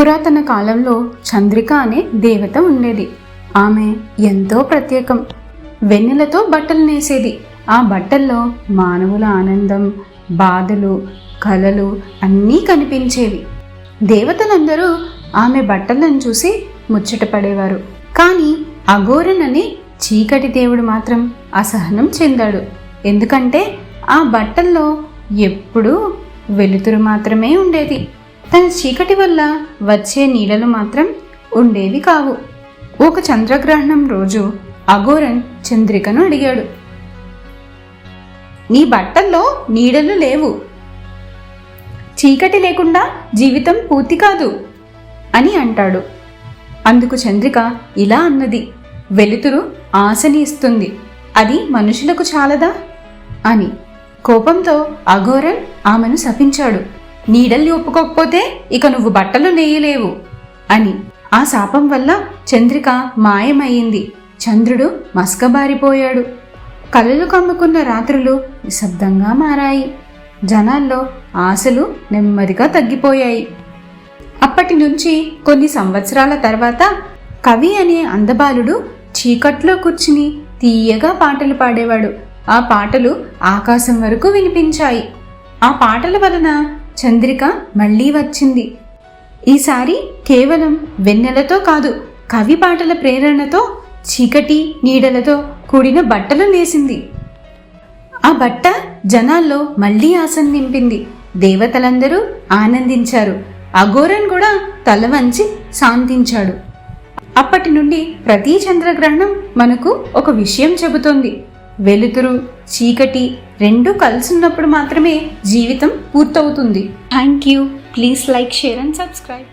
పురాతన కాలంలో చంద్రిక అనే దేవత ఉండేది. ఆమె ఎంతో ప్రత్యేకం. వెన్నెలతో బట్టలు నేసేది. ఆ బట్టల్లో మానవుల ఆనందం బాధలు కలలు అన్నీ కనిపించేవి. దేవతలందరూ ఆమె బట్టలను చూసి ముచ్చటపడేవారు కానీ అఘోరన్ అనే చీకటి దేవుడు మాత్రం అసహనం చెందాడు. ఎందుకంటే ఆ బట్టల్లో ఎప్పుడూ వెలుతురు మాత్రమే ఉండేది. తన చీకటి వల్ల వచ్చే నీడలు మాత్రం ఉండేవి కావు. ఒక చంద్రగ్రహణం రోజు అఘోరన్ చంద్రికను అడిగాడు. నీ బట్టల్లో నీడలు లేవు. చీకటి లేకుండా జీవితం పూర్తి కాదు అని అంటాడు. అందుకు చంద్రిక ఇలా అన్నది. వెలుతురు ఆశని ఇస్తుంది. అది మనుషులకు చాలదా? అని కోపంతో అఘోరన్ ఆమెను శపించాడు. నీడల్ని ఒప్పుకోకపోతే ఇక నువ్వు బట్టలు నేయలేవు అని. ఆ శాపం వల్ల చంద్రిక మాయమయ్యింది. చంద్రుడు మస్కబారిపోయాడు. కలలు కమ్ముకున్న రాత్రులు నిశ్శబ్దంగా మారాయి. జనాల్లో ఆశలు నెమ్మదిగా తగ్గిపోయాయి. అప్పటి నుంచి కొన్ని సంవత్సరాల తర్వాత కవి అనే అందబాలుడు చీకట్లో కూర్చుని తీయగా పాటలు పాడేవాడు. ఆ పాటలు ఆకాశం వరకు వినిపించాయి. ఆ పాటల వలన చంద్రిక మళ్ళీ వచ్చింది. ఈసారి కేవలం వెన్నెలతో కాదు కవి పాటల ప్రేరణతో చీకటి నీడలతో కూడిన బట్టలు నేసింది. ఆ బట్ట జనాల్లో మళ్ళీ ఆశం నింపింది. దేవతలందరూ ఆనందించారు. అఘోరన్ కూడా తల వంచి శాంతించాడు. అప్పటి నుండి ప్రతి చంద్రగ్రహణం మనకు ఒక విషయం చెబుతోంది. వెలుతురు చీకటి రెండు కలిసినప్పుడు మాత్రమే జీవితం పూర్తవుతుంది. Thank you please like share and subscribe